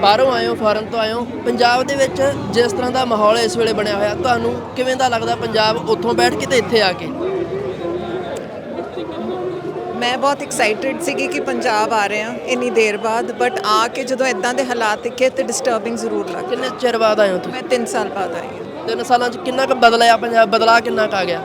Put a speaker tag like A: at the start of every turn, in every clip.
A: ਬਾਹਰੋਂ ਆਏ ਹੋ ਫਾਰਨ ਤੋਂ ਆਏ ਹੋ ਪੰਜਾਬ ਦੇ ਵਿੱਚ ਜਿਸ ਤਰ੍ਹਾਂ ਦਾ ਮਾਹੌਲ ਇਸ ਵੇਲੇ ਬਣਿਆ ਹੋਇਆ ਤੁਹਾਨੂੰ ਕਿਵੇਂ ਦਾ ਲੱਗਦਾ ਪੰਜਾਬ ਉੱਥੋਂ ਬੈਠ ਕੇ ਤੇ ਇੱਥੇ ਆ ਕੇ?
B: ਮੈਂ ਬਹੁਤ ਐਕਸਾਈਟਿਡ ਸੀਗੀ ਕਿ ਪੰਜਾਬ ਆ ਰਹੇ ਹਾਂ ਇੰਨੀ ਦੇਰ ਬਾਅਦ ਬਟ ਆ ਕੇ ਜਦੋਂ ਇਦਾਂ ਦੇ ਹਾਲਾਤ ਦੇਖੇ ਤੇ ਡਿਸਟਰਬਿੰਗ ਜ਼ਰੂਰ ਲੱਗਾ
A: ਕਿੰਨੇ ਚਿਰ ਬਾਅਦ ਆਏ ਹੋ ਤੁਸੀਂ?
B: ਮੈਂ 3 ਸਾਲ ਬਾਅਦ ਆਈ ਹਾਂ।
A: ਤਿੰਨ ਸਾਲਾਂ 'ਚ ਕਿੰਨਾ ਕੁ ਬਦਲਿਆ ਪੰਜਾਬ ਬਦਲਾ ਕਿੰਨਾ ਕੁ ਆ ਗਿਆ?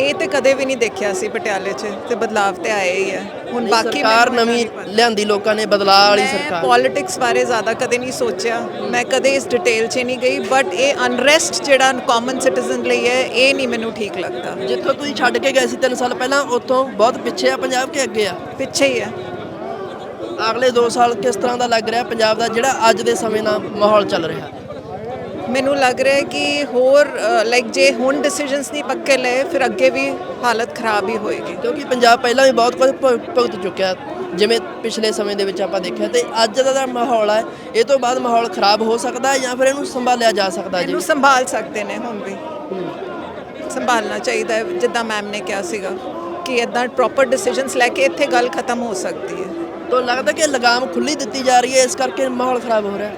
B: ਇਹ ਤੇ ਕਦੇ ਵੀ ਨਹੀਂ ਦੇਖਿਆ ਸੀ ਪਟਿਆਲੇ 'ਚ ਤੇ ਬਦਲਾਵ ਤੇ ਆਇਆ ਹੀ ਹੈ ਹੁਣ ਬਾਕੀ
A: ਸਰਕਾਰ ਨਵੀਂ ਲਿਆਂਦੀ ਲੋਕਾਂ ਨੇ ਬਦਲਾਅ ਵਾਲੀ ਸਰਕਾਰ।
B: ਪੋਲਿਟਿਕਸ ਬਾਰੇ ਜ਼ਿਆਦਾ ਕਦੇ ਨਹੀਂ ਸੋਚਿਆ। ਮੈਂ ਕਦੇ ਇਸ ਡਿਟੇਲ 'ਚ ਨਹੀਂ ਗਈ ਬਟ ਇਹ ਅਨਰੈਸਟ ਜਿਹੜਾ ਕਾਮਨ ਸਿਟੀਜ਼ਨ ਲਈ ਹੈ ਇਹ ਨਹੀਂ ਮੈਨੂੰ ਠੀਕ ਲੱਗਦਾ।
A: ਜਿੱਥੋਂ ਤੁਸੀਂ ਛੱਡ ਕੇ ਗਏ ਸੀ 3 ਸਾਲ ਪਹਿਲਾਂ ਉੱਥੋਂ ਬਹੁਤ ਪਿੱਛੇ ਆ ਪੰਜਾਬ ਕੇ ਅੱਗੇ ਆ?
B: ਪਿੱਛੇ ਹੀ ਹੈ
A: ਅਗਲੇ 2 ਸਾਲ ਕਿਸ ਤਰ੍ਹਾਂ ਦਾ ਲੱਗ ਰਿਹਾ ਪੰਜਾਬ ਦਾ ਜਿਹੜਾ ਅੱਜ ਦੇ ਸਮੇਂ ਨਾਲ ਮਾਹੌਲ ਚੱਲ ਰਿਹਾ?
B: ਮੈਨੂੰ ਲੱਗ ਰਿਹਾ ਹੈ ਕਿ ਹੋਰ ਲਾਈਕ ਜੇ ਹੁਣ ਡਿਸੀਜਨਸ ਨਹੀਂ ਪੱਕੇ ਲਏ ਫਿਰ ਅੱਗੇ ਵੀ ਹਾਲਤ ਖਰਾਬ ਹੀ ਹੋਏਗੀ।
A: ਕਿਉਂਕਿ ਪੰਜਾਬ ਪਹਿਲਾਂ ਵੀ ਬਹੁਤ ਕੁਝ ਭੁ- ਭੁਗਤ ਚੁੱਕਿਆ। ਜਿਵੇਂ ਪਿਛਲੇ ਸਮੇਂ ਦੇ ਵਿੱਚ ਆਪਾਂ ਦੇਖਿਆ ਤੇ ਅੱਜ ਦਾ ਜਿਹੜਾ ਮਾਹੌਲ ਹੈ ਇਹ ਤੋਂ ਬਾਅਦ ਮਾਹੌਲ ਖਰਾਬ ਹੋ ਸਕਦਾ ਹੈ ਜਾਂ ਫਿਰ ਇਹਨੂੰ ਸੰਭਾਲਿਆ ਜਾ ਸਕਦਾ ਜੀ?
B: ਇਹਨੂੰ ਸੰਭਾਲ ਸਕਦੇ ਨੇ ਹੁਣ ਵੀ। ਸੰਭਾਲਣਾ ਚਾਹੀਦਾ ਹੈ ਜਿੱਦਾਂ ਮੈਮ ਨੇ ਕਿਹਾ ਸੀਗਾ ਕਿ ਇਦਾਂ ਪ੍ਰੋਪਰ ਡਿਸੀਜਨਸ ਲੈ ਕੇ ਇੱਥੇ ਗੱਲ ਖਤਮ ਹੋ ਸਕਦੀ ਹੈ।
A: ਤਾਂ ਲੱਗਦਾ ਕਿ ਲਗਾਮ ਖੁੱਲੀ ਦਿੱਤੀ ਜਾ ਰਹੀ ਹੈ ਇਸ ਕਰਕੇ ਮਾਹੌਲ ਖਰਾਬ ਹੋ ਰਿਹਾ।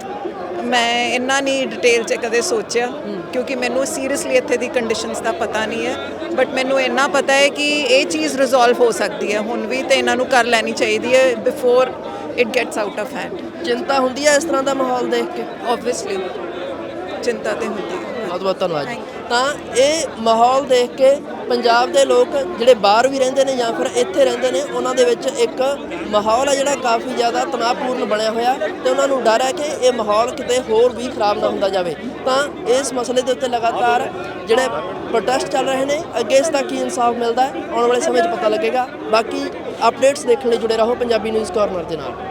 B: ਮੈਂ ਇੰਨਾ ਨਹੀਂ ਡਿਟੇਲ 'ਚ ਕਦੇ ਸੋਚਿਆ ਕਿਉਂਕਿ ਮੈਨੂੰ ਸੀਰੀਅਸਲੀ ਇੱਥੇ ਦੀ ਕੰਡੀਸ਼ਨਸ ਦਾ ਪਤਾ ਨਹੀਂ ਹੈ। ਬਟ ਮੈਨੂੰ ਇੰਨਾ ਪਤਾ ਹੈ ਕਿ ਇਹ ਚੀਜ਼ ਰਿਜ਼ੋਲਵ ਹੋ ਸਕਦੀ ਹੈ। ਹੁਣ ਵੀ ਤੇ ਇਹਨਾਂ ਨੂੰ ਕਰ ਲੈਣੀ ਚਾਹੀਦੀ ਹੈ before it gets out of hand
A: ਚਿੰਤਾ ਹੁੰਦੀ ਹੈ ਇਸ ਤਰ੍ਹਾਂ ਦਾ ਮਾਹੌਲ ਦੇਖ ਕੇ?
B: ਆਬਵੀਅਸਲੀ ਚਿੰਤਾ ਤੇ ਹੁੰਦੀ ਹੈ।
A: ਬਹੁਤ ਬਹੁਤ ਧੰਨਵਾਦ ਜੀ। ਤਾਂ ਇਹ ਮਾਹੌਲ ਦੇਖ ਕੇ ਪੰਜਾਬ ਦੇ ਲੋਕ ਜਿਹੜੇ ਬਾਹਰ ਵੀ ਰਹਿੰਦੇ ਨੇ ਜਾਂ ਫਿਰ ਇੱਥੇ ਰਹਿੰਦੇ ਨੇ ਉਹਨਾਂ ਦੇ ਵਿੱਚ ਇੱਕ ਮਾਹੌਲ ਹੈ ਜਿਹੜਾ ਕਾਫੀ ਜ਼ਿਆਦਾ ਤਣਾਅਪੂਰਨ ਬਣਿਆ ਹੋਇਆ ਤੇ ਉਹਨਾਂ ਨੂੰ ਡਰ ਹੈ ਕਿ ਇਹ ਮਾਹੌਲ ਕਿਤੇ ਹੋਰ ਵੀ ਖਰਾਬ ਨਾ ਹੁੰਦਾ ਜਾਵੇ। ਤਾਂ ਇਸ ਮਸਲੇ ਦੇ ਉੱਤੇ ਲਗਾਤਾਰ ਜਿਹੜੇ ਪ੍ਰੋਟੈਸਟ ਚੱਲ ਰਹੇ ਨੇ ਅੱਗੇ ਇਸ ਦਾ ਕੀ ਇਨਸਾਫ ਮਿਲਦਾ ਹੈ ਆਉਣ ਵਾਲੇ ਸਮੇਂ 'ਚ ਪਤਾ ਲੱਗੇਗਾ। ਬਾਕੀ ਅਪਡੇਟਸ ਦੇਖਣ ਲਈ ਜੁੜੇ ਰਹੋ ਪੰਜਾਬੀ ਨਿਊਜ਼ ਕਾਰਨਰ ਦੇ ਨਾਲ।